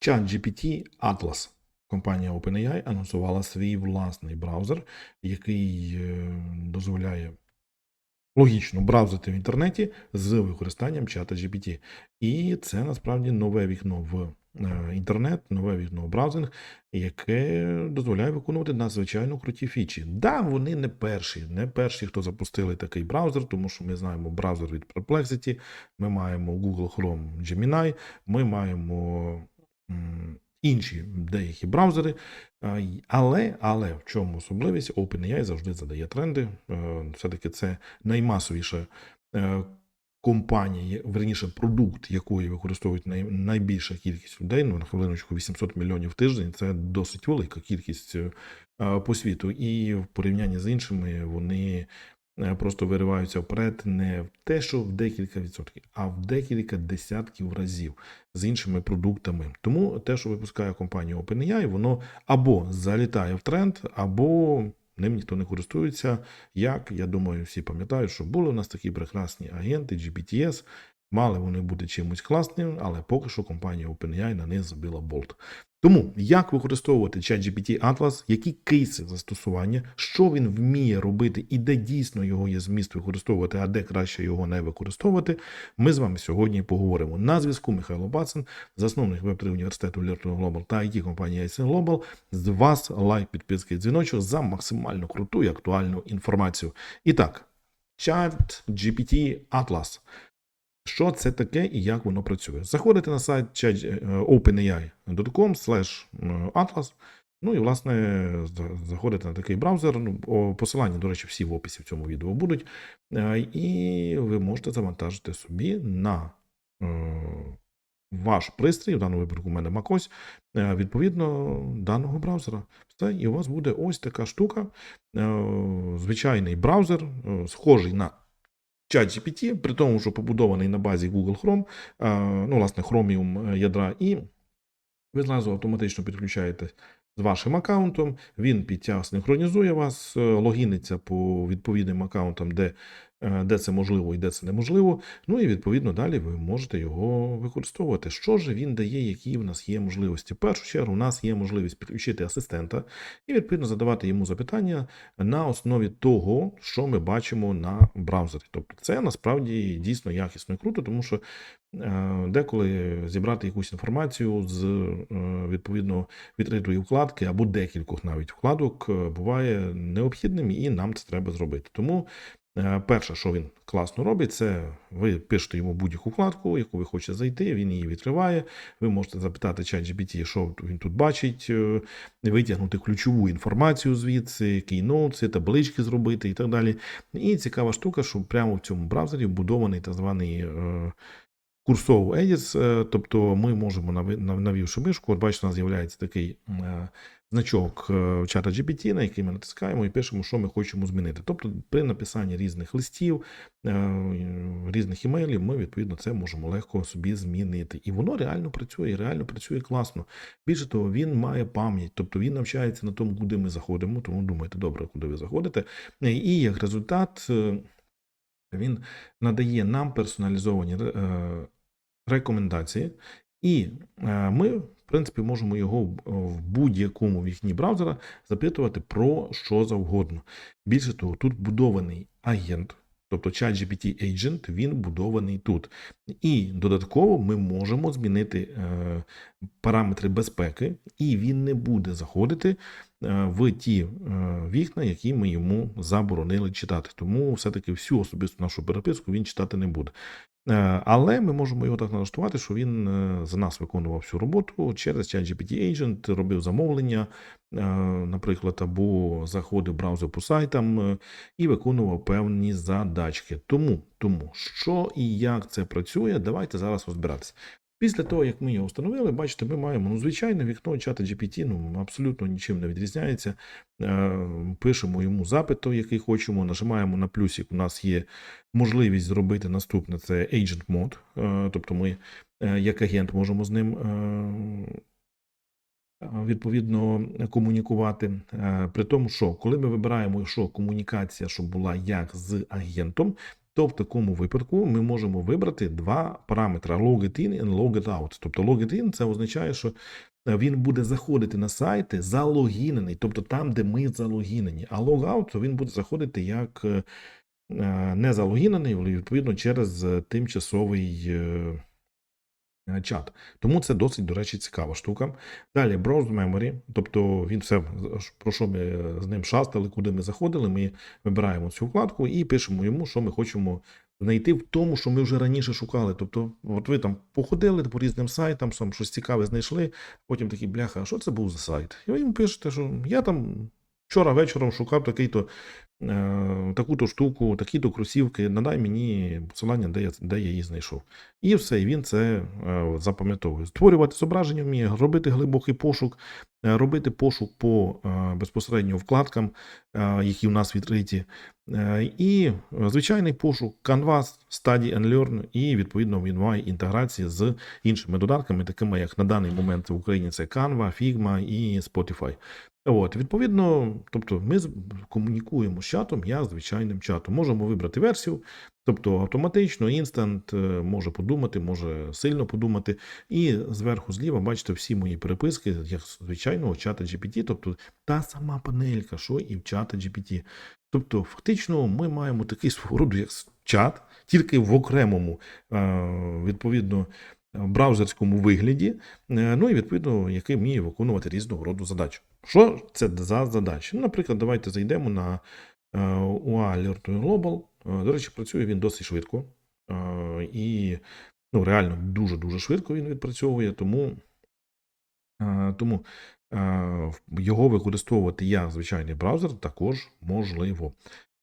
ChatGPT Atlas. Компанія OpenAI анонсувала свій власний браузер, який е, дозволяє логічно браузити в інтернеті з використанням чата GPT. І це насправді нове вікно в е, інтернет, нове вікно в браузинг, яке дозволяє виконувати надзвичайно круті фічі. Да, вони не перші, не перші, хто запустили такий браузер, тому що ми знаємо браузер від Perplexity, ми маємо Google Chrome Gemini, ми маємо інші деякі браузери. Але, але в чому особливість? OpenAI завжди задає тренди. Е, Все-таки це наймасовіша е, компанія, верніше продукт, якої використовують найбільша кількість людей. Ну, на хвилиночку 800 мільйонів в тиждень. Це досить велика кількість е, по світу. І в порівнянні з іншими вони е, просто вириваються вперед не в те, що в декілька відсотків, а в декілька десятків разів з іншими продуктами. Тому те, що випускає компанія OpenAI, воно або залітає в тренд, або ним ніхто не користується. Як я думаю, всі пам'ятають, що були у нас такі прекрасні агенти GPTS. Мали вони бути чимось класним, але поки що компанія OpenAI на них забила болт. Тому як використовувати ChatGPT Atlas, які кейси застосування, що він вміє робити і де дійсно його є зміст використовувати, а де краще його не використовувати, ми з вами сьогодні поговоримо. На зв'язку Михайло Бацин, засновник Web3 університету Learn Global та it компанії ICN Global. З вас лайк, підписки дзвіночок за максимально круту і актуальну інформацію. І так, ChatGPT Atlas. Що це таке і як воно працює? Заходите на сайт е, openai.com slash atlas, ну і, власне, заходите на такий браузер. Ну, посилання, до речі, всі в описі в цьому відео будуть. Е, І ви можете завантажити собі на е, ваш пристрій, в даному випадку у мене macOS, е, відповідно даного браузера. Все, і у вас буде ось така штука, е, звичайний браузер, е, схожий на ChatGPT, при тому, що побудований на базі Google Chrome, е, ну, власне, Chromium ядра, і ви зразу автоматично підключаєте з вашим аккаунтом, він підтяг синхронізує вас, е, логіниться по відповідним аккаунтам, де, е, де це можливо і де це неможливо. Ну і відповідно далі ви можете його використовувати. Що ж він дає, які в нас є можливості? В першу чергу, у нас є можливість підключити асистента і відповідно задавати йому запитання на основі того, що ми бачимо на браузері. Тобто, це насправді дійсно якісно і круто, тому що деколи зібрати якусь інформацію з е, відповідно відкритої вкладки або декількох навіть вкладок е, буває необхідним, і нам це треба зробити. Тому е, перше, що він класно робить, це ви пишете йому будь-яку вкладку, яку ви хочете зайти, він її відкриває. Ви можете запитати ChatGPT, що він тут бачить, е, витягнути ключову інформацію звідси, кейноутси, таблички зробити і так далі. І цікава штука, що прямо в цьому браузері вбудований так званий е, курсов Edits, е, тобто ми можемо, навівши мишку, от бачите, у нас з'являється такий е, значок е, чата GPT, на який ми натискаємо і пишемо, що ми хочемо змінити. Тобто при написанні різних листів, різних імейлів, ми відповідно це можемо легко собі змінити. І воно реально працює, реально працює класно. Більше того, він має пам'ять, тобто він навчається на тому, куди ми заходимо, тому думайте добре, куди ви заходите. І як результат. Е, він надає нам персоналізовані е, рекомендації, і е, ми, в принципі, можемо його в- в будь-якому вікні браузера запитувати про що завгодно. Більше того, тут будований агент, тобто ChatGPT Agent, він будований тут. І додатково ми можемо змінити е, параметри безпеки, і він не буде заходити е, в ті е, вікна, які ми йому заборонили читати. Тому все-таки всю особисту нашу переписку він читати не буде. Е, Але ми можемо його так налаштувати, що він е, за нас виконував всю роботу через ChatGPT Agent, робив замовлення, е, наприклад, або заходив браузер по сайтам е, і виконував певні задачки. Тому, тому що і як це працює, давайте зараз розбиратися. Після того, як ми його встановили, бачите, ми маємо ну, звичайне вікно чата GPT, ну абсолютно нічим не відрізняється. Е, Пишемо йому запит, який хочемо, нажимаємо на плюсик. У нас є можливість зробити наступне: це Agent Mode. Е, Тобто ми, е, як агент, можемо з ним. Відповідно комунікувати, при тому, що коли ми вибираємо, що комунікація, щоб була як з агентом, то в такому випадку ми можемо вибрати два параметри Logged in і Logged out. Тобто Logged in це означає, що е, він буде заходити на сайти залогінений, тобто там, де ми залогінені. А Logout він буде заходити як е, е, не залогінений, відповідно через тимчасовий. Е, е, Чат. Тому це досить, до речі, цікава штука. Далі Browse Memory, тобто він все, про що ми з ним шастали, куди ми заходили, ми вибираємо цю вкладку і пишемо йому, що ми хочемо знайти в тому, що ми вже раніше шукали. Тобто, от ви там походили по різним сайтам, там щось цікаве знайшли, потім такі, бляха, а що це був за сайт? І ви їм пишете, що я там вчора вечором шукав такий-то. Е, Таку-то штуку, такі-то кросівки, надай мені посилання, де я, де я її знайшов. І все, і він це е, запам'ятовує. Створювати зображення вміє, робити глибокий пошук, е, робити пошук по безпосередньо вкладкам, які у нас відкриті, і звичайний пошук Canvas, Study and Learn, і відповідно він має інтеграції з іншими додатками, такими як на даний момент в Україні це Canva, Figma і Spotify. От, відповідно, тобто ми комунікуємо з чатом, я звичайним чатом. Можемо вибрати версію, тобто автоматично, інстант, е, може подумати, може сильно подумати. І зверху зліва бачите всі мої переписки, як звичайного чата GPT, тобто та сама панелька, що і в чата GPT. Тобто, фактично, ми маємо такий свого роду як чат, тільки в окремому, е, відповідно, браузерському вигляді, е, ну і відповідно, який вміє виконувати різного роду задачі. Що це за задачі? Ну, наприклад, давайте зайдемо на е, UA Alert Global. Е, До речі, працює він досить швидко. Е, І ну, реально дуже-дуже швидко він відпрацьовує, тому, е, тому е, його використовувати як звичайний браузер також можливо.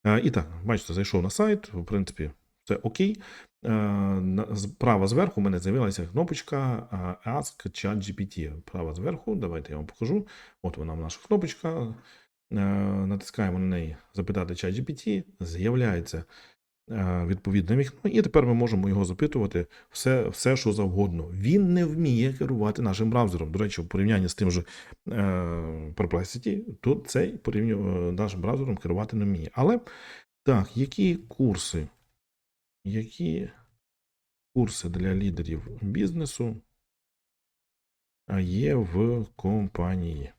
Е, І так, бачите, зайшов на сайт, в принципі, все окей. Е, Справа зверху у мене з'явилася кнопочка е, Ask ChatGPT. Права зверху, давайте я вам покажу. От вона наша кнопочка. Е, Натискаємо на неї запитати ChatGPT, з'являється е, відповідне вікно, і тепер ми можемо його запитувати все, все, що завгодно. Він не вміє керувати нашим браузером. До речі, в порівнянні з тим же е, Perplexity, тут цей порівнює нашим браузером керувати не вміє. Але так, які курси? Які курси для лідерів бізнесу є в компанії?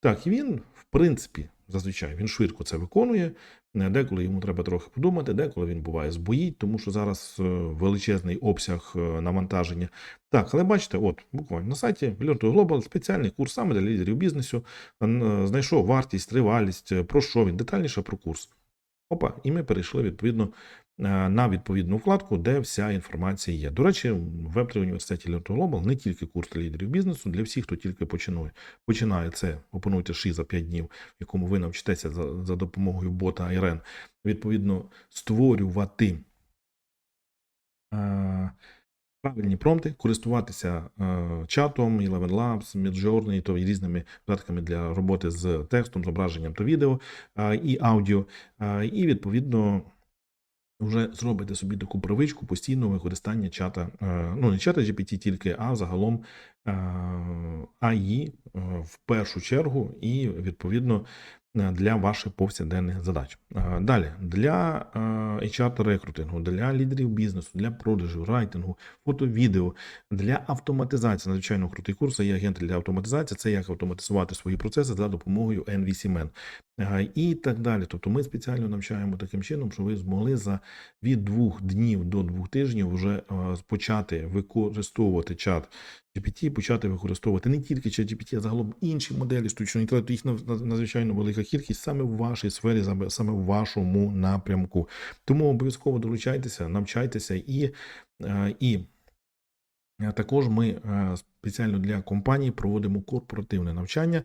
Так, він, в принципі, зазвичай він швидко це виконує. Е, Деколи йому треба трохи подумати, деколи він буває збоїть, тому що зараз е, величезний обсяг е, навантаження. Так, але бачите, от буквально на сайті Learn to Global спеціальний курс саме для лідерів бізнесу. Знайшов вартість, тривалість, про що він, детальніше про курс. Опа, і ми перейшли відповідно на відповідну вкладку, де вся інформація є. До речі, в Web3 університеті Learn Global не тільки курс лідерів бізнесу, для всіх, хто тільки починає. Починає це опануйте ши за 5 днів, в якому ви навчитеся за, за допомогою бота IRN, відповідно, створювати е, правильні промпти, користуватися е, чатом, Eleven Labs, Midjourney, то і різними додатками для роботи з текстом, зображенням та відео е, і аудіо, е, і відповідно. Вже зробите собі таку привичку постійного використання чата, е, ну не чата GPT тільки, а загалом е, АІ е, в першу чергу, і відповідно для ваших повсякденних задач. Далі для HR рекрутингу, для лідерів бізнесу, для продажу, райтингу, фото, відео, для автоматизації. Надзвичайно крутий курс. Є агенти для автоматизації. Це як автоматизувати свої процеси за допомогою NVCMN. Е, І так далі. Тобто ми спеціально навчаємо таким чином, що ви змогли за від двох днів до двох тижнів вже е, почати використовувати чат GPT, почати використовувати не тільки чат GPT, а загалом інші моделі штучного інтелекту. Їх надзвичайно велика кількість саме в вашій сфері, саме- в вашому напрямку. Тому обов'язково долучайтеся, навчайтеся і, е, і Також ми спеціально для компаній проводимо корпоративне навчання.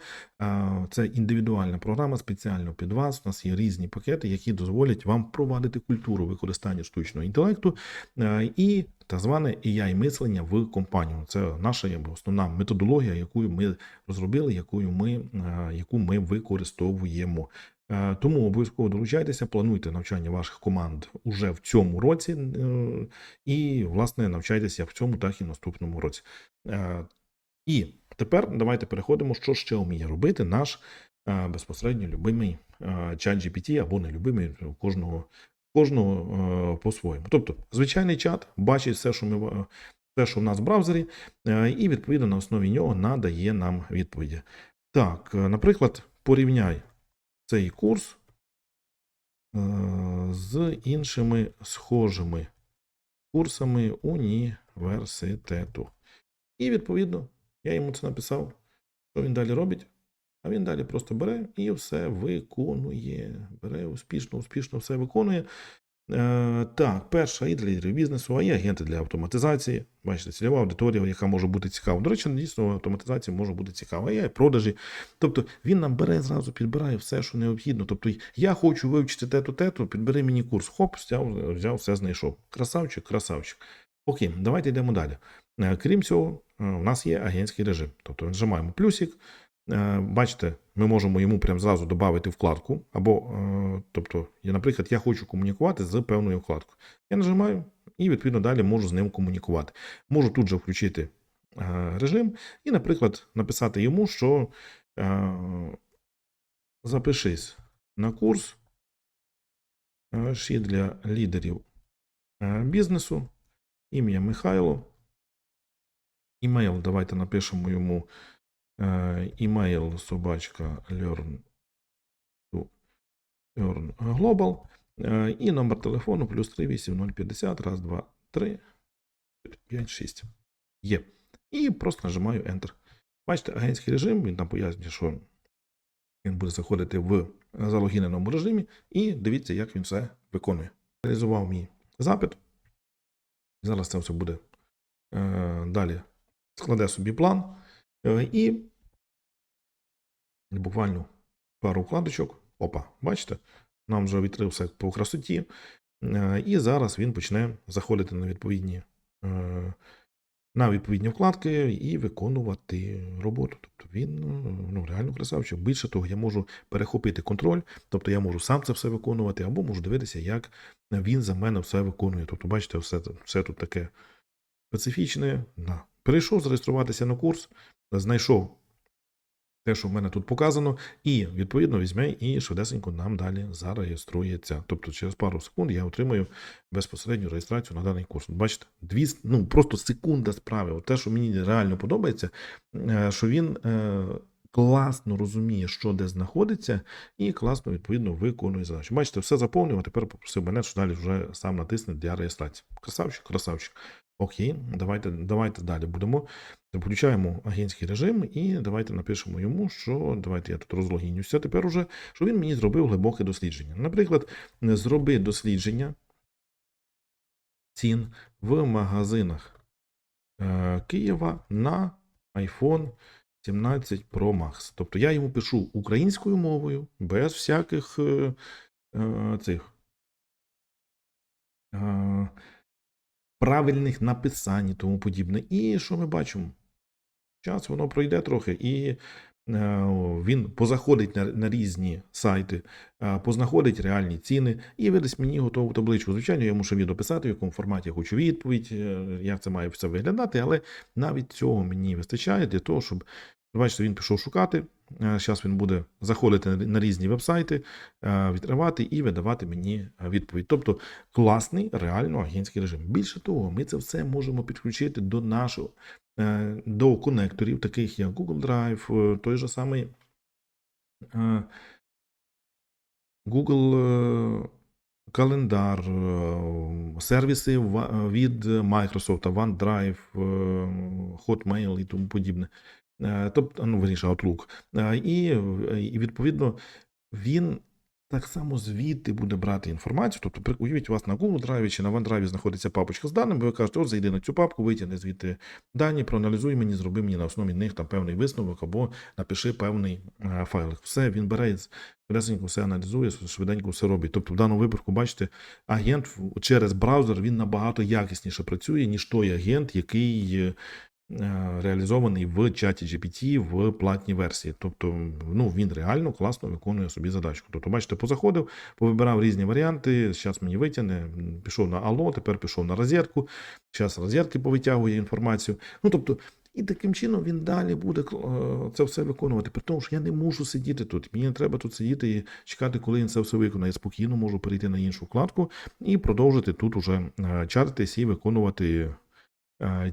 Це індивідуальна програма спеціально під вас. У нас є різні пакети, які дозволять вам впровадити культуру використання штучного інтелекту і так зване AI мислення в компанію. Це наша якби, основна методологія, яку ми розробили, якою ми, яку ми використовуємо. Тому обов'язково долучайтеся, плануйте навчання ваших команд уже в цьому році. е, і, власне, навчайтеся в цьому, так і в наступному році. Е, І тепер давайте переходимо, що ще вміє робити наш е, безпосередньо любимий е, чат GPT або нелюбимий кожного кожного е, по-своєму. Тобто, звичайний чат бачить все, що ми е, все, що в нас в браузері, е, і відповідно на основі нього надає нам відповіді. Так, е, наприклад, порівняй цей курс е, з іншими схожими курсами університету. І відповідно я йому це написав. Що він далі робить? А він далі просто бере і все виконує. Бере успішно, успішно все виконує. Е, так, перша і для лідерів бізнесу, а є агенти для автоматизації. Бачите, цільова аудиторія, яка може бути цікава. До речі, дійсно, автоматизація може бути цікава. Є продажі. Тобто він нам бере зразу, підбирає все, що необхідно. Тобто, я хочу вивчити те-то, те-то, підбери мені курс. Хоп, взяв, взяв, все знайшов. Красавчик, красавчик. Окей, давайте йдемо далі. Е, Крім цього, е, у нас є агентський режим. Тобто нажимаємо плюсик. Е, Бачите, ми можемо йому прямо зразу додати вкладку. Або, тобто, я, наприклад, я хочу комунікувати з певною вкладкою. Я нажимаю і, відповідно, далі можу з ним комунікувати. Можу тут же включити режим і, наприклад, написати йому, що запишись на курс ще для лідерів бізнесу. Ім'я Михайло. Імейл, давайте напишемо йому е, імейл собачка learn global і номер телефону плюс 38050 раз, два, три, 5, 6. Є. І просто нажимаю Enter. Бачите, агентський режим, він там пояснює, що він буде заходити в залогіненому режимі, і дивіться, як він все виконує. Реалізував мій запит. Зараз це все буде е, далі. Складе собі план. Е, і буквально пару вкладочок. Опа, бачите? Нам вже відкрив все по красоті. Е, І зараз він почне заходити на відповідні, е, на відповідні вкладки і виконувати роботу. Тобто він ну, реально красавчик. Більше того, я можу перехопити контроль, тобто я можу сам це все виконувати, або можу дивитися, як він за мене все виконує. Тобто, бачите, все, все тут таке специфічне. Да. Перейшов зареєструватися на курс, знайшов те, що в мене тут показано, і відповідно візьме і швидесенько нам далі зареєструється. Тобто через пару секунд я отримаю безпосередню реєстрацію на даний курс. Бачите, дві ну просто секунда справи. От те, що мені реально подобається, е, що він. е, Класно розуміє, що де знаходиться, і класно відповідно виконує задачу. Бачите, все заповнив, а тепер попросив мене, що далі вже сам натисне для реєстрації. Красавчик, красавчик. Окей, давайте, давайте далі будемо. Включаємо агентський режим і давайте напишемо йому, що давайте я тут розлогінюся тепер уже, що він мені зробив глибоке дослідження. Наприклад, зроби дослідження цін в магазинах е, Києва на iPhone 17 Pro Max. Тобто я йому пишу українською мовою, без всяких е, е, цих. Правильних написань і тому подібне. І що ми бачимо? Час воно пройде трохи, і е, він позаходить на, на різні сайти, е, познаходить реальні ціни і видасть мені готову табличку. Звичайно, я мушу відеописати, в якому форматі я хочу відповідь, е, як це має все виглядати, але навіть цього мені вистачає для того, щоб. Бачите, він пішов шукати. Зараз він буде заходити на- різні вебсайти, е, відкривати і видавати мені е, відповідь. Тобто класний реально агентський режим. Більше того, ми це все можемо підключити до нашого е, до конекторів, таких як Google Drive, е, той же самий е, Google е, календар, е, сервіси від Microsoft, OneDrive, е, Hotmail і тому подібне. Тобто, ну, верніше, Outlook. Е, І, і відповідно він так само звідти буде брати інформацію. Тобто, уявіть, у вас на Google Drive чи на OneDrive знаходиться папочка з даними, ви кажете, от зайди на цю папку, витягни звідти дані, проаналізуй мені, зроби мені на основі них там певний висновок або напиши певний е, файлик. Все, він бере і швиденько все аналізує, швиденько все робить. Тобто, в даному випадку, бачите, агент через браузер він набагато якісніше працює, ніж той агент, який реалізований в чаті GPT в платній версії. Тобто, ну він реально класно виконує собі задачку. Тобто, бачите, позаходив, повибирав різні варіанти. Зараз мені витягне, пішов на Алло, тепер пішов на розетку. Зараз розетки повитягує інформацію. Ну тобто. І таким чином він далі буде е, це все виконувати. При тому, що я не можу сидіти тут. Мені не треба тут сидіти і чекати, коли він це все виконає. Я спокійно можу перейти на іншу вкладку і продовжити тут уже е, чатитись і виконувати е,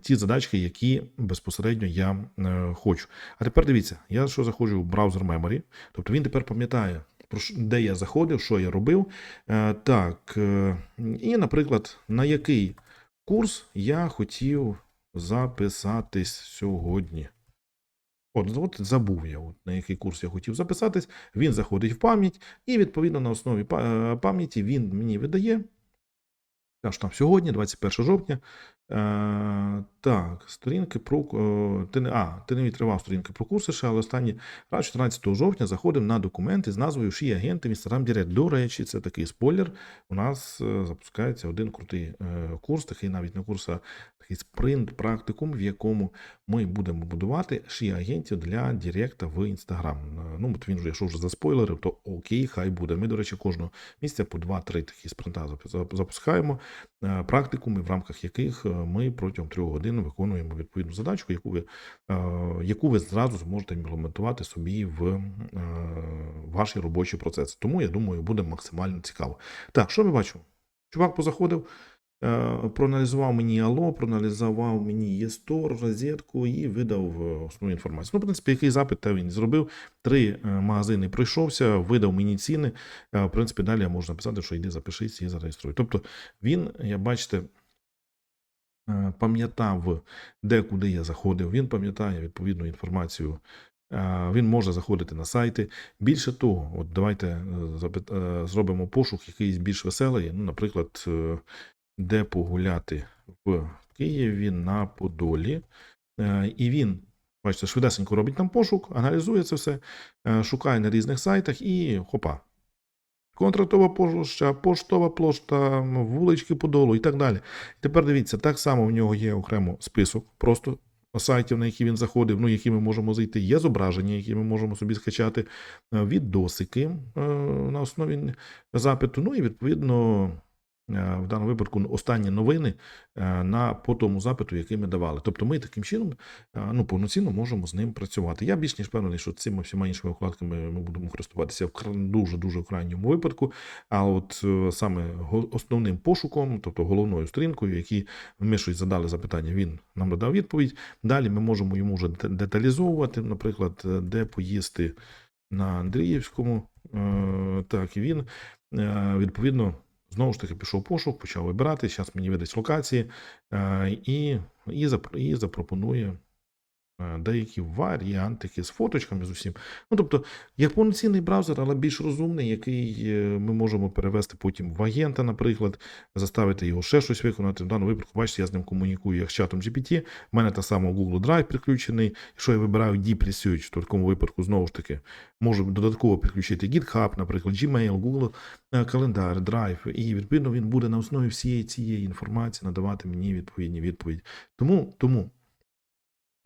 ті задачки, які безпосередньо я е, хочу. А тепер дивіться, я що заходжу в браузер Memory, тобто він тепер пам'ятає, де я заходив, що я робив. Е, Так, е, і, наприклад, на який курс я хотів записатись сьогодні. От, от забув я, от, на який курс я хотів записатись. Він заходить в пам'ять, і відповідно на основі е, пам'яті він мені видає. Каже, там сьогодні, 21 жовтня. Е, так, сторінки про. е, ти не, а, ти не відкривав сторінки про курси ще, але останній раз 14 жовтня заходив на документи з назвою «Ші агенти в Instagram Direct». До речі, це такий спойлер. У нас е, запускається один крутий курс, такий навіть не курс, а такий спринт практикум, в якому ми будемо будувати ші агентів для Директа в Instagram. Ну, от він вже, якщо вже заспойлерив, то окей, хай буде. Ми, до речі, кожного місяця по 2-3 такі спринта зап- зап- запускаємо практикуми, в рамках яких е, ми протягом трьох годин виконуємо відповідну задачку, яку ви, е, яку ви зразу зможете імплементувати собі в е, ваші робочі процеси. Тому я думаю, буде максимально цікаво. Так, що ми бачимо? Чувак позаходив, е, проаналізував мені Алло, проаналізував мені ЄСТОР, розетку і видав е, основну інформацію. Ну, в принципі, який запит те він зробив. Три е, магазини пройшовся, видав мені ціни. Е, В принципі, далі я можу написати, що йди запишись і зареєструй. Тобто він, як бачите, е, пам'ятав, де куди я заходив, він пам'ятає відповідну інформацію. Е, Він може заходити на сайти. Більше того, от давайте е, е, зробимо пошук якийсь більш веселий. Ну, наприклад, е, де погуляти в Києві на Подолі. Е, І він, бачите, швидесенько робить там пошук, аналізує це все, е, шукає на різних сайтах і хопа. Контрактова площа, поштова площа, вулички Подолу і так далі. Тепер дивіться, так само в нього є окремо список просто сайтів, на які він заходив, ну, які ми можемо зайти. Є зображення, які ми можемо собі скачати, е, відосики на основі запиту. Ну і відповідно. Е, В даному випадку останні новини е, на по тому запиту, який ми давали. Тобто ми таким чином е, ну, повноцінно можемо з ним працювати. Я більш ніж впевнений, що цими всіма іншими вкладками ми будемо користуватися в дуже дуже крайньому випадку. А от саме основним пошуком, тобто головною сторінкою, які ми щось задали запитання, він нам надав відповідь. Далі ми можемо йому вже деталізовувати, наприклад, де поїсти на Андріївському. Так, і він відповідно. Знову ж таки, пішов пошук, почав вибирати. Зараз мені видасть локації е, і, і, і запропонує деякі варіантики з фоточками з усім. Ну, тобто, як повноцінний браузер, але більш розумний, який е, ми можемо перевести потім в агента, наприклад, заставити його ще щось виконати. В даному випадку, бачите, я з ним комунікую як з чатом GPT. У мене та сама Google Drive підключений. Якщо я вибираю Deep Research, то в такому випадку знову ж таки можу додатково підключити GitHub, наприклад, Gmail, Google е, календар, Drive, і відповідно він буде на основі всієї цієї інформації надавати мені відповідні відповіді. Тому, тому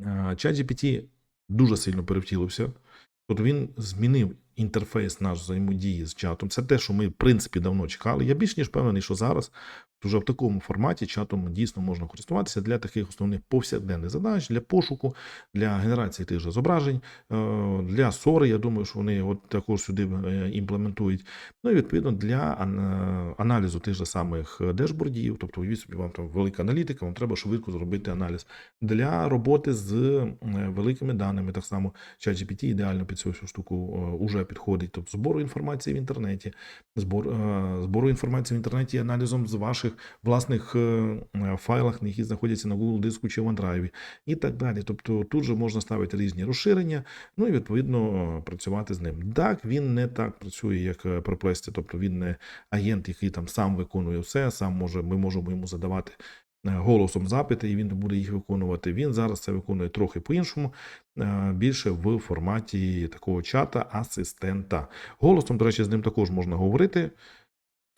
ChatGPT дуже сильно перевтілився. Тобто він змінив інтерфейс наш взаємодії з чатом. Це те, що ми, в принципі, давно чекали. Я більш ніж впевнений, що зараз вже в такому форматі чатом дійсно можна користуватися для таких основних повсякденних задач, для пошуку, для генерації тих же зображень, е, для сори. Я думаю, що вони його також сюди е, імплементують. Ну і відповідно для аналізу тих же самих дешбордів, тобто уявіть собі, вам там велика аналітика, вам треба швидко зробити аналіз для роботи з е, великими даними. Так само ChatGPT ідеально під цю всю штуку е, уже підходить. Тобто збору інформації в інтернеті, збор, е, збору інформації в інтернеті, і аналізом з ваших власних е, е, файлах, які знаходяться на Google диску чи OneDrive і так далі. Тобто тут же можна ставити різні розширення, ну і відповідно працювати з ним. Так, він не так працює, як е, Perplexity, тобто він не агент, який там сам виконує все, сам може, ми можемо йому задавати е, голосом запити, і він буде їх виконувати. Він зараз це виконує трохи по-іншому, е, більше в форматі такого чата асистента. Голосом, до речі, з ним також можна говорити.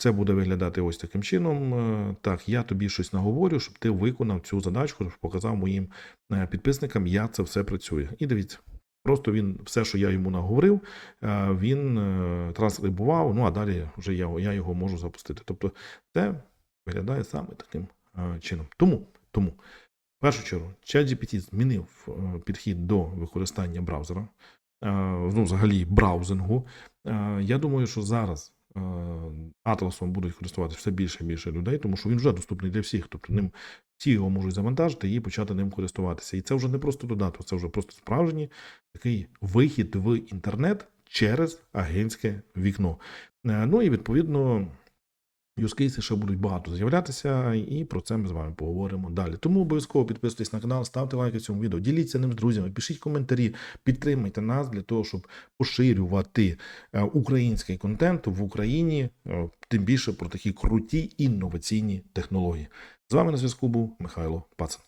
Це буде виглядати ось таким чином. Е, Так, я тобі щось наговорю, щоб ти виконав цю задачку, щоб показав моїм е, підписникам, як це все працює. І дивіться. Просто він все, що я йому наговорив, е, він транскрибував, ну а далі вже я, я його можу запустити. Тобто це виглядає саме таким чином. Тому, тому В першу чергу, ChatGPT змінив підхід до використання браузера, ну, взагалі браузингу. Я думаю, що зараз Атласом будуть користуватися все більше і більше людей, тому що він вже доступний для всіх. Тобто ним всі його можуть завантажити і почати ним користуватися. І це вже не просто додаток, це вже просто справжній такий вихід в інтернет через агентське вікно. Е, Ну і відповідно. Юзкейси ще будуть багато з'являтися, і про це ми з вами поговоримо далі. Тому обов'язково підписуйтесь на канал, ставте лайки цьому відео, діліться ним з друзями, пишіть коментарі, підтримайте нас для того, щоб поширювати е, український контент в Україні, е, тим більше про такі круті інноваційні технології. З вами на зв'язку був Михайло Пацан.